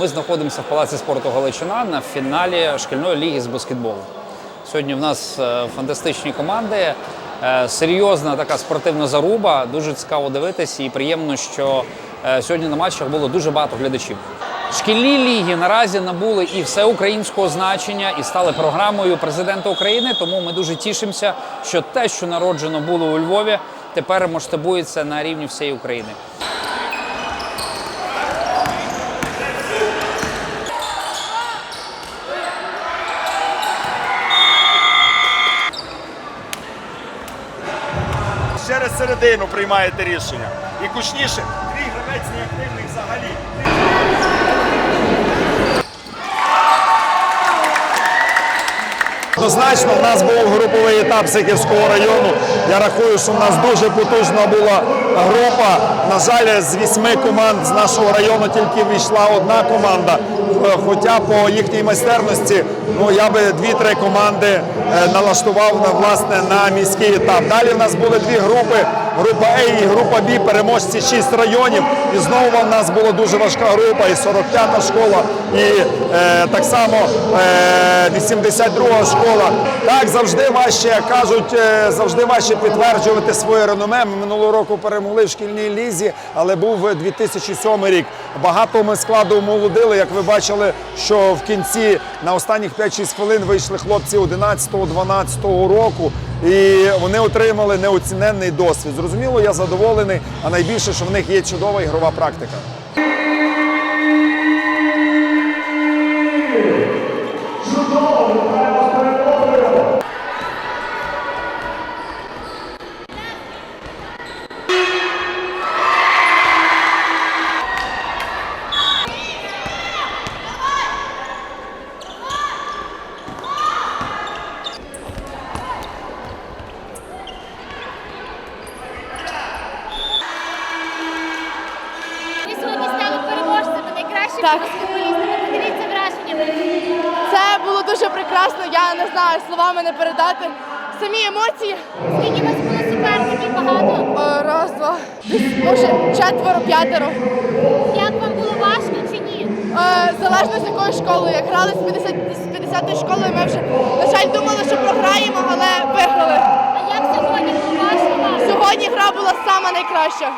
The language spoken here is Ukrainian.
знаходимося в Палаці спорту Галичина на фіналі шкільної ліги з баскетболу. Сьогодні в нас е, фантастичні команди, е, серйозна така спортивна заруба. Дуже цікаво дивитись і приємно, що е, сьогодні на матчах було дуже багато глядачів. Шкільні ліги наразі набули і всеукраїнського значення, і стали програмою президента України. Тому ми дуже тішимося, що те, що народжено було у Львові, тепер масштабується на рівні всієї України. Через середину приймаєте рішення. І кучніше, твій гравець неактивний взагалі. Однозначно, в нас був груповий етап Сиківського району. Я рахую, що в нас дуже потужна була група. На жаль, з вісьми команд з нашого району тільки війшла одна команда. Е, Хоча по їхній майстерності ну, я би дві-три команди е, налаштував на, власне, на міський етап. Далі в нас були дві групи. Група А і група Б, переможці 6 районів. І знову в нас була дуже важка група, і 45-та школа, і е, так само е, 82-га школа. Так, завжди важче, як кажуть, е, завжди важче підтверджувати своє реноме. Ми минулого року перемогли в шкільній лізі, але був 2007 рік. Багато ми складу молодили, як ви бачили, що в кінці на останніх 5-6 хвилин вийшли хлопці 11-12 року. І вони отримали неоціненний досвід. Зрозуміло, я задоволений, а найбільше, що в них є чудова ігрова практика. Так. Поділіться враженнями. Це було дуже прекрасно, я не знаю словами не передати. Самі емоції. Скільки у вас було суперників багато? О, раз, два, може четверо, п'ятеро. Як вам було важко чи ні? Е, залежно з якою школою. Як грали з 50 з 50-ї школи, ми вже, на жаль, думали, що програємо, але виграли. А як сьогодні було важко вам? Сьогодні гра була сама найкраща.